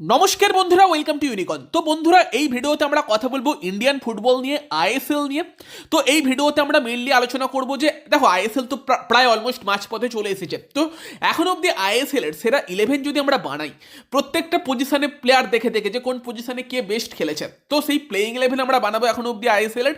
নমস্কার বন্ধুরা welcome to ইউনিকন তো বন্ধুরা, এই ভিডিওতে আমরা কথা বলব ইন্ডিয়ান ফুটবল নিয়ে আইএসএল নিয়ে। তো এই ভিডিওতে আমরা মেনলি আলোচনা করব যে, দেখো আইএসএল তো প্রা- প্রায় অলমোস্ট মাঝ পথে চলে এসেছে। তো এখন অবধি আইএসএল এর সেরা ইলেভেন যদি আমরা বানাই, প্রত্যেকটা পজিশনে প্লেয়ার দেখে দেখে যে কোন পজিশনে কে বেস্ট খেলেছে, তো সেই প্লেইং ইলেভেন আমরা বানাবো এখন অবধি আইএসএল এর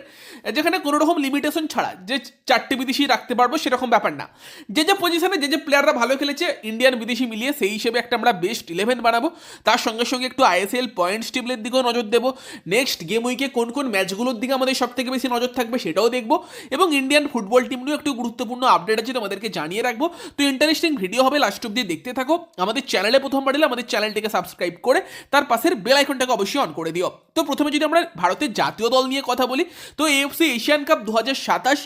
যেখানে কোনো রকম লিমিটেশন ছাড়া যে চারটে বিদেশি রাখতে পারব সেরকম ব্যাপার না। যে যে পজিশনে যে যে প্লেয়াররা ভালো খেলেছে ইন্ডিয়ান বিদেশি মিলিয়ে সেই হিসেবে একটা আমরা বেস্ট ইলেভেন বানাবো। তার সঙ্গে সঙ্গে একটু আইএসএল পয়েন্টস টেবিলের দিকেও নজর দেবো। নেক্সট গেম উইকে কোন কোন ম্যাচগুলোর দিকে আমাদের সব থেকে বেশি নজর থাকবে সেটাও দেখব। এবং ইন্ডিয়ান ফুটবল টিম নিয়েও একটু গুরুত্বপূর্ণ আপডেট আছে তোমাদেরকে জানিয়ে রাখব। তো ইন্টারেস্টিং ভিডিও হবে লাস্ট অব্দি দেখতে থাকো। আমাদের চ্যানেলে প্রথমবার এলে আমাদের চ্যানেলটিকে সাবস্ক্রাইব করে, তার পাশের বেল আইকনটাকে অবশ্যই অন করে দিও। তো প্রথমে যদি আমরা ভারতের জাতীয় দল নিয়ে কথা বলি, তো এএফসি এশিয়ান কাপ দু হাজার সাতাশ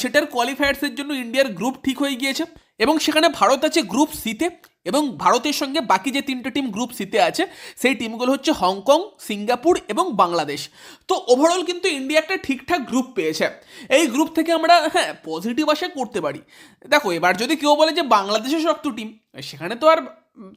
সেটার কোয়ালিফায়ার্সের জন্য ইন্ডিয়ার গ্রুপ ঠিক হয়ে গিয়েছে। এবং সেখানে ভারত আছে গ্রুপ সিতে এবং ভারতের সঙ্গে বাকি যে তিনটে টিম গ্রুপ সিতে আছে, সেই টিমগুলো হচ্ছে হংকং, সিঙ্গাপুর এবং বাংলাদেশ। তো ওভারঅল কিন্তু ইন্ডিয়া একটা ঠিকঠাক গ্রুপ পেয়েছে। এই গ্রুপ থেকে আমরা হ্যাঁ পজিটিভ আশা করতে পারি। দেখো, এবার যদি কেউ বলে যে বাংলাদেশের শক্ত টিম সেখানে তো আর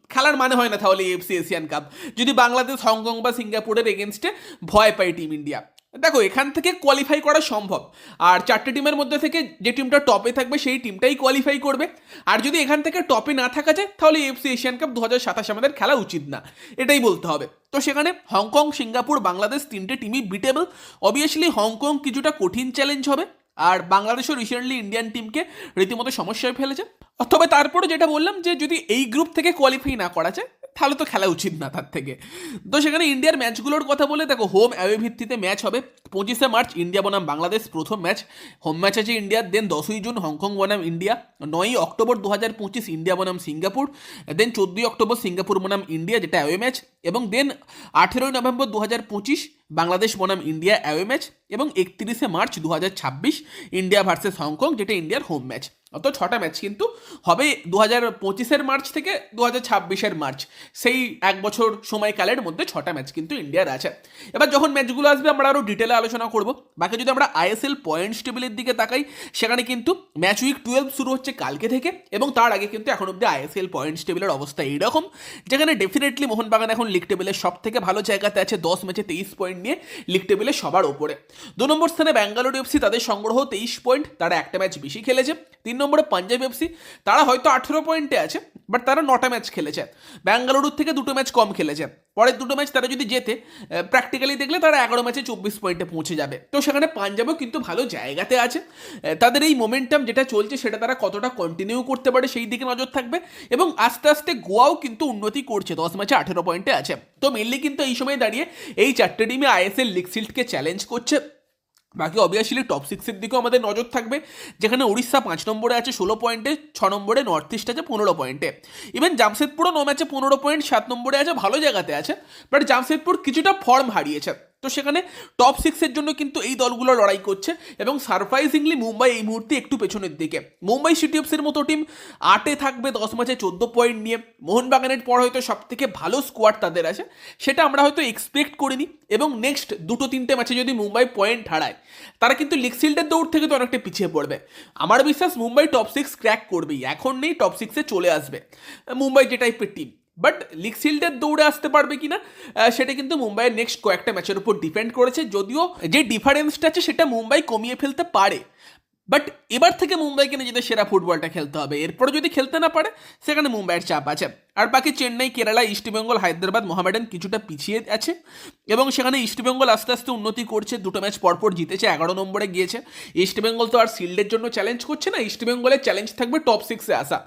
খেলার মানে হয় না তাহলে এফসি এশিয়ান কাপ যদি বাংলাদেশ, হংকং বা সিঙ্গাপুরের এগেনস্টে ভয় পায় টিম ইন্ডিয়া দেখো, এখান থেকে কোয়ালিফাই করা সম্ভব। আর চারটে টিমের মধ্যে থেকে যে টিমটা টপে থাকবে, সেই টিমটাই কোয়ালিফাই করবে। আর যদি এখান থেকে টপে না থাকা যায়, তাহলে এফসি এশিয়ান কাপ দু হাজার সাতাশ আমাদের খেলা উচিত না। এটাই বলতে হবে। তো সেখানে হংকং, সিঙ্গাপুর, বাংলাদেশ তিনটে টিমই বিটেবল অবভিয়াসলি হংকং কিছুটা কঠিন চ্যালেঞ্জ হবে। আর বাংলাদেশও রিসেন্টলি ইন্ডিয়ান টিমকে রীতিমতো সমস্যায় ফেলেছে। তবে তারপরে যেটা বললাম যে, যদি এই গ্রুপ থেকে কোয়ালিফাই না করা যায় তাহলে তো খেলা উচিত না তার থেকে। তো সেখানে ইন্ডিয়ার ম্যাচগুলোর কথা বলে, দেখো হোম অ্যাওয়ে ভিত্তিতে ম্যাচ হবে পঁচিশে মার্চ, ইন্ডিয়া বনাম বাংলাদেশ, প্রথম ম্যাচ হোম ম্যাচ আছে ইন্ডিয়ার দেন দশই জুন হংকং বনাম ইন্ডিয়া, নয়ই অক্টোবর দু হাজার পঁচিশ, ইন্ডিয়া বনাম সিঙ্গাপুর দেন চোদ্দোই অক্টোবর সিঙ্গাপুর বনাম ইন্ডিয়া, যেটা অ্যাওয়ে ম্যাচ এবং দেন আঠেরোই নভেম্বর দু হাজার পঁচিশ, বাংলাদেশ বনাম ইন্ডিয়া অ্যাওয়ে ম্যাচ এবং একত্রিশে মার্চ দু হাজার ছাব্বিশ, ইন্ডিয়া ভার্সেস হংকং, যেটা ইন্ডিয়ার হোম ম্যাচ অত ছটা ম্যাচ কিন্তু হবে দু হাজার পঁচিশের মার্চ থেকে দু হাজার ছাব্বিশের মার্চ। সেই এক বছর সময়কালের মধ্যে ছটা ম্যাচ কিন্তু ইন্ডিয়ার আছে। এবার যখন ম্যাচগুলো আসবে, আমরা আরও ডিটেলে আলোচনা করব। বাকি যদি আমরা আইএসএল পয়েন্টস টেবিলের দিকে তাকাই, সেখানে কিন্তু ম্যাচ উইক টুয়েলভ শুরু হচ্ছে কালকে থেকে, এবং তার আগে কিন্তু এখন অব্দি আইএসএল পয়েন্টস টেবিলের অবস্থা এইরকম, যেখানে ডেফিনেটলি মোহনবাগান এখন লিগ টেবিলের সব থেকে ভালো জায়গাতে আছে, দশ ম্যাচে তেইশ পয়েন্ট নিয়ে লিগ টেবিলে সবার ওপরে। দু নম্বর স্থানে ব্যাঙ্গালোর এফসি তাদের সংগ্রহ তেইশ পয়েন্ট তারা একটা ম্যাচ বেশি খেলেছে। তিন নম্বরে পাঞ্জাব এফসি তারা হয়তো আঠেরো পয়েন্টে আছে বাট তারা নটা ম্যাচ খেলেছে। ব্যাঙ্গালুরুর থেকে দুটো ম্যাচ কম খেলেছে। পরের দুটো ম্যাচ তারা যদি জেতে প্র্যাকটিক্যালি দেখলে তারা এগারো ম্যাচে চব্বিশ পয়েন্টে পৌঁছে যাবে। তো সেখানে পাঞ্জাবও কিন্তু ভালো জায়গাতে আছে। তাদের এই মোমেন্টাম যেটা চলছে সেটা তারা কতটা কন্টিনিউ করতে পারে সেই দিকে নজর থাকবে। এবং আস্তে আস্তে গোয়াও কিন্তু উন্নতি করছে, দশ ম্যাচে আঠেরো পয়েন্টে আছে। তো মেনলি কিন্তু এই সময় দাঁড়িয়ে এই চারটে টিমে আইএসএল লিগ সিল্ডকে চ্যালেঞ্জ করছে। বাকি অবভিয়াসলি টপ সিক্সের দিকেও আমাদের নজর থাকবে। যেখানে উড়িষ্যা পাঁচ নম্বরে আছে ষোলো পয়েন্টে ছ নম্বরে নর্থ ইস্ট আছে পনেরো পয়েন্টে ইভেন জামশেদপুরও ন ম্যাচে পনেরো পয়েন্ট সাত নম্বরে আছে, ভালো জায়গাতে আছে। বাট জামশেদপুর কিছুটা ফর্ম হারিয়েছে। তো সেখানে টপ সিক্সের জন্য কিন্তু এই দলগুলো লড়াই করছে এবং সারপ্রাইজিংলি মুম্বাই এই মুহূর্তে একটু পেছনের দিকে। মুম্বাই সিটি এফসির মতো টিম আটে থাকবে, দশ ম্যাচে চোদ্দ পয়েন্ট নিয়ে। মোহনবাগানের পর হয়তো সব থেকে ভালো স্কোয়াড তাদের আছে, সেটা আমরা হয়তো এক্সপেক্ট করিনি। এবং নেক্সট দুটো তিনটে ম্যাচে যদি মুম্বাই পয়েন্ট হারায়, তারা কিন্তু লিগ সিল্ডের দৌড় থেকে তো অনেকটা পিছিয়ে পড়বে। আমার বিশ্বাস মুম্বাই টপ সিক্স ক্র্যাক করবেই। এখন নেই টপ সিক্সে চলে আসবে। মুম্বাই যে টাইপের টিম বাট লিগ সিল্ডের দৌড়ে আসতে পারবে কিনা সেটা কিন্তু মুম্বাইয়ের নেক্সট কয়েকটা ম্যাচের উপর ডিপেন্ড করেছে। যদিও যে ডিফারেন্সটা আছে, সেটা মুম্বাই কমিয়ে ফেলতে পারে। বাট এবার থেকে মুম্বাইকে নিজেদের সেরা ফুটবলটা খেলতে হবে। এরপরে যদি খেলতে না পারে, সেখানে মুম্বাইয়ের চাপ আছে। আর বাকি চেন্নাই, কেরালা ইস্টবেঙ্গল হায়দ্রাবাদ, মোহামেডান কিছুটা পিছিয়ে আছে। এবং সেখানে ইস্টবেঙ্গল আস্তে আস্তে উন্নতি করছে। দুটো ম্যাচ পরপর জিতেছে, এগারো নম্বরে গিয়েছে। ইস্টবেঙ্গল তো আর শিল্ডের জন্য চ্যালেঞ্জ করছে না। ইস্টবেঙ্গলের চ্যালেঞ্জ থাকবে টপ সিক্সে আসা।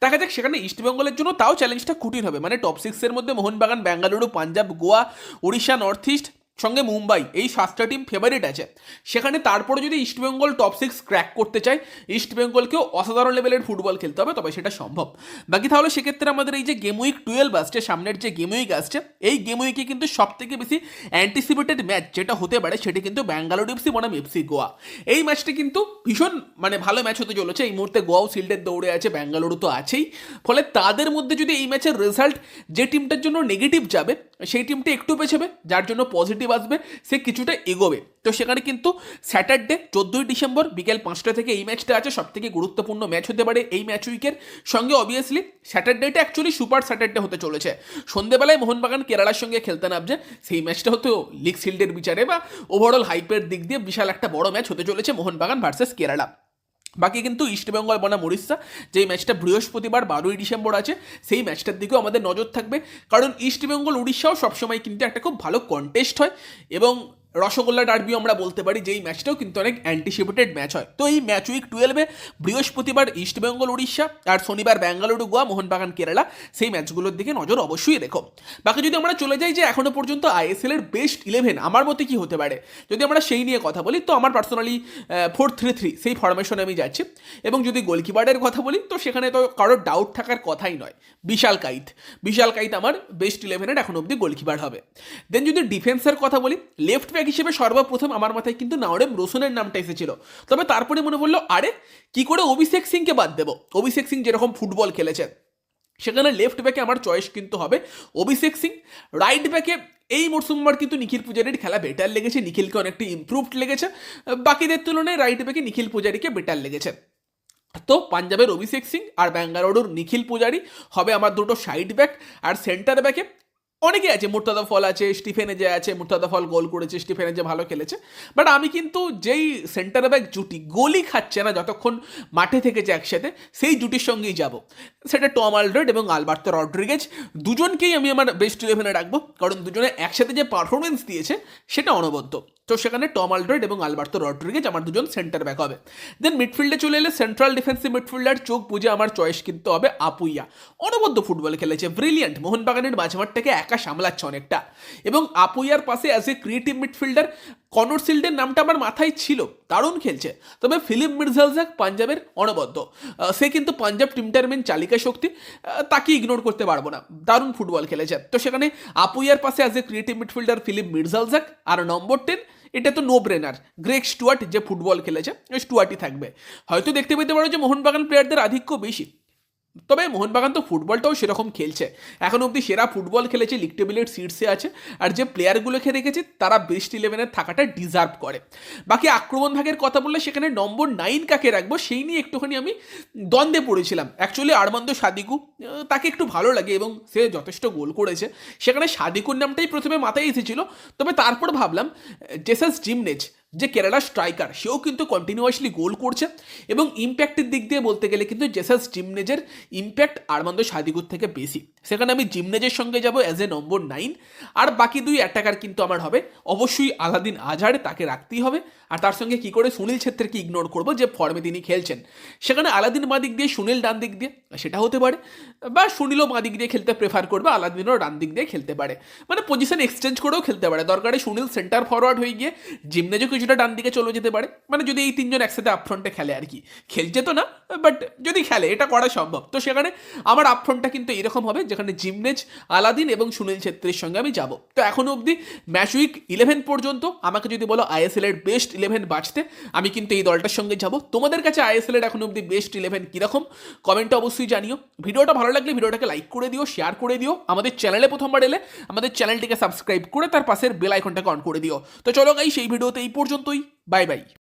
দেখা যাক, সেখানে ইস্টবেঙ্গলের জন্য তাও চ্যালেঞ্জটা কঠিন হবে। মানে টপ সিক্সের মধ্যে মোহনবাগান, বেঙ্গালুরু, পাঞ্জাব, গোয়া উড়িষ্যা নর্থ ইস্ট সঙ্গে মুম্বাই, এই সাতটা টিম ফেভারিট আছে। সেখানে তারপরে যদি ইস্টবেঙ্গল টপ সিক্স ক্র্যাক করতে চায় ইস্টবেঙ্গলকেও অসাধারণ লেভেলের ফুটবল খেলতে হবে, তবে সেটা সম্ভব। বাকি তাহলে সেক্ষেত্রে আমাদের এই যে গেম উইক টুয়েলভ আসছে, সামনের যে গেম উইক আসছে, এই গেম উইকে কিন্তু সব থেকে বেশি অ্যান্টিসিপেটেড ম্যাচ যেটা হতে পারে, সেটি কিন্তু ব্যাঙ্গালোর এফসি বনাম এফসি গোয়া এই ম্যাচটি কিন্তু ভীষণ মানে ভালো ম্যাচ হতে চলেছে। এই মুহূর্তে গোয়াও শিল্ডের দৌড়ে আছে ব্যাঙ্গালুরু তো আছেই। ফলে তাদের মধ্যে যদি এই ম্যাচের রেজাল্ট যে টিমটার জন্য নেগেটিভ যাবে, সেই টিমটি একটু পেছাবে, যার জন্য পজিটিভ ঘন্টি বাজবে, সে কিছুটা এগোবে। তো সেখানে কিন্তু স্যাটারডে চোদ্দোই ডিসেম্বর বিকেল পাঁচটা থেকে এই ম্যাচটা আছে। সব থেকে গুরুত্বপূর্ণ ম্যাচ হতে পারে এই ম্যাচ উইকের সঙ্গে অবভিয়াসলি স্যাটারডেটা অ্যাকচুয়ালি সুপার স্যাটারডে হতে চলেছে। সন্ধেবেলায় মোহনবাগান কেরালার সঙ্গে খেলতে নামছে। সেই ম্যাচটা হতো লিগ শিল্ডের বিচারে বা ওভারঅল হাইপের দিক দিয়ে বিশাল একটা বড় ম্যাচ হতে চলেছে মোহনবাগান ভার্সেস কেরালা। বাকি কিন্তু ইস্টবেঙ্গল বনাম উড়িষ্যা যেই ম্যাচটা বৃহস্পতিবার বারোই ডিসেম্বর আছে, সেই ম্যাচটার দিকেও আমাদের নজর থাকবে। কারণ ইস্টবেঙ্গল উড়িষ্যাও সবসময় কিন্তু একটা খুব ভালো কন্টেস্ট হয় এবং রসগোল্লা ডার্বিও আমরা বলতে পারি যে এই ম্যাচটাও কিন্তু অনেক অ্যান্টিসিপেটেড ম্যাচ হয়। তো এই ম্যাচ উইক টুয়েলভে বৃহস্পতিবার ইস্টবেঙ্গল উড়িষ্যা আর শনিবার ব্যাঙ্গালুরু গোয়া মোহনবাগান কেরালা সেই ম্যাচগুলোর দিকে নজর অবশ্যই রেখো। বাকি যদি আমরা চলে যাই যে এখনও পর্যন্ত আইএসএল এর বেস্ট ইলেভেন আমার মতে কি হতে পারে? যদি আমরা সেই নিয়ে কথা বলি, তো আমার পার্সোনালি ফোর থ্রি থ্রি সেই ফরমেশনে আমি যাচ্ছি। এবং যদি গোলকিপারের কথা বলি, তো সেখানে তো কারোর ডাউট থাকার কথাই নয়। বিশাল কাইত। বিশাল কাইত আমার বেস্ট ইলেভেনের এখন অব্দি গোলকিপার হবে। দেন যদি ডিফেন্সের কথা বলি লেফট ব্যাক হিসেবে সর্বপ্রথম আমার মাথায় কিন্তু নাওরেম রোশনের নামটা এসেছিল। তবে তারপরে মনে পড়ল, আরে, কি করে অভিষেক সিংকে বাদ দেবো? অভিষেক সিং যেরকম ফুটবল খেলেছেন সেখানে লেফট ব্যাকে আমার চয়েস কিন্তু হবে অভিষেক সিং। রাইট ব্যাকে এই মরসুমবার কিন্তু নিখিল পূজারির খেলা বেটার লেগেছে, নিখিলকে অনেকটা ইমপ্রুভড লেগেছে। বাকিদের তুলনায় রাইট ব্যাকে নিখিল পূজারিকে বেটার লেগেছে। তো পাঞ্জাবের অভিষেক সিং আর ব্যাঙ্গালোরুর নিখিল পূজারি হবে আমার দুটো সাইড ব্যাক আর সেন্টার ব্যাকে অনেকে আছে মুর্তাদা ফল আছে, স্টিফেনে যে আছে মুর্তাদা ফল গোল করেছে, স্টিফেনে যে ভালো খেলেছে। বাট আমি কিন্তু যেই সেন্টার ব্যাক জুটি গোলই খাচ্ছে না, যতক্ষণ মাঠে থেকেছে একসাথে, সেই জুটির সঙ্গেই যাব। সেটা টম আলড্রেড এবং আলবার্তো রড্রিগেজ। দুজনকেই আমি আমার বেস্ট ইলেভেনে রাখব, কারণ দুজনে একসাথে যে পারফরমেন্স দিয়েছে, সেটা অনবদ্য। তো সেখানে টম আলড্রেড এবং আলবার্তো রড্রিগেজ, আমার দুজন সেন্টার ব্যাক হবে। দেন মিডফিল্ডে চলে এলে সেন্ট্রাল ডিফেন্সিভ মিডফিল্ডার চোখ বুঝে আমার চয়েস কিন্তু হবে আপুইয়া। অনবদ্য ফুটবল খেলেছে ব্রিলিয়ান্ট মোহনবাগানের মাঝমাঠটাকে একা সামলাচ্ছে অনেকটা। এবং আপুইয়ার পাশে as a creative midfielder Connor সিল্ডের নামটা আমার মাথায় ছিল, দারুণ খেলছে। তবে ফিলিপ মির্জালজাক পাঞ্জাবের অনবদ্য। সে কিন্তু পাঞ্জাব টিমটার মেন চালিকা শক্তি তাকে ইগনোর করতে পারব না। দারুণ ফুটবল খেলেছে। তো সেখানে আপুইয়ার পাশে as a creative midfielder Philip মির্জালজাক, আর নম্বর টেন এটা তো নো ব্রেনার গ্রেক স্টুয়ার্ট যে ফুটবল খেলেছে স্টুয়ার্টই থাকবে। হয়তো দেখতে পেতে পারো যে মোহনবাগান প্লেয়ারদের আধিক্য বেশি। তবে মোহনবাগান তো ফুটবলটাও সেরকম খেলছে। এখন অবধি সেরা ফুটবল খেলেছে লিগ টেবিলের সিটসে আছে আর যে প্লেয়ারগুলোকে রেখেছে তারা বেস্ট ইলেভেনের থাকাটা ডিজার্ভ করে। বাকি আক্রমণ ভাগের কথা বললে সেখানে নম্বর নাইন কাকে রাখব সেই নিয়ে একটুখানি আমি দ্বন্দ্বে পড়েছিলাম। অ্যাকচুয়ালি আরমান্দ সাদিকু তাকে একটু ভালো লাগে এবং সে যথেষ্ট গোল করেছে। সেখানে সাদিকুর নামটাই প্রথমে মাথায় এসেছিল। তবে তারপর ভাবলাম জেসাস জিমনেজ যে কেরালা স্ট্রাইকার, সেও কিন্তু কন্টিনিউয়াসলি গোল করছে এবং ইম্প্যাক্টের দিক দিয়ে বলতে গেলে কিন্তু জেসাস জিমনেজের ইম্প্যাক্ট আরমান্দ সাদিকুর থেকে বেশি। সেখানে আমি জিমনেজের সঙ্গে যাব অ্যাজ এ নম্বর নাইন আর বাকি দুই অ্যাটাকার কিন্তু আমার হবে। অবশ্যই আলাদিন আজহার তাকে রাখতেই হবে। আর তার সঙ্গে কি করে সুনীল ছেত্রীকে ইগনোর করব যে ফর্মে তিনি খেলছেন। সেখানে আলাদিন বাঁ দিক দিয়ে, সুনীল ডান দিক দিয়ে, সেটা হতে পারে। বা সুনীলও বাঁ দিক দিয়ে খেলতে প্রেফার করবে, আলাদিনও ডান দিক দিয়ে খেলতে পারে। মানে পজিশন এক্সচেঞ্জ করেও খেলতে পারে। দরকারে সুনীল সেন্টার ফরওয়ার্ড হয়ে গিয়ে জিমনেজও কিছুটা ডান দিকে চলে যেতে পারে। মানে যদি এই তিনজন একসাথে আপফ্রন্টে খেলে আর কি। খেলছে তো না বাট যদি খেলে, এটা করা সম্ভব। তো সেখানে আমার আপফ্রন্টটা কিন্তু এরকম হবে, যেখানে জিমনেজ, আলাদিন এবং সুনীল ছেত্রীর সঙ্গে আমি যাব। তো এখনও অবধি ম্যাচ উইক ইলেভেন পর্যন্ত, আমাকে যদি বলো আইএসএল এর বেস্ট ইলেভেন বাঁচতে, আমি কিন্তু এই দলটার সঙ্গে যাব। তোমাদের কাছে আইএসএল এর এখন অবধি বেস্ট ইলেভেন কীরকম কমেন্টে অবশ্যই জানিও। ভিডিওটা ভালো লাগলে ভিডিওটাকে লাইক করে দিও শেয়ার করে দিও। আমাদের চ্যানেলে প্রথমবার এলে, আমাদের চ্যানেলটিকে সাবস্ক্রাইব করে তার পাশের বেল আইকনটাকে অন করে দিও। তো চলো গাই সেই ভিডিওতে এই পর্যন্তই বাই বাই।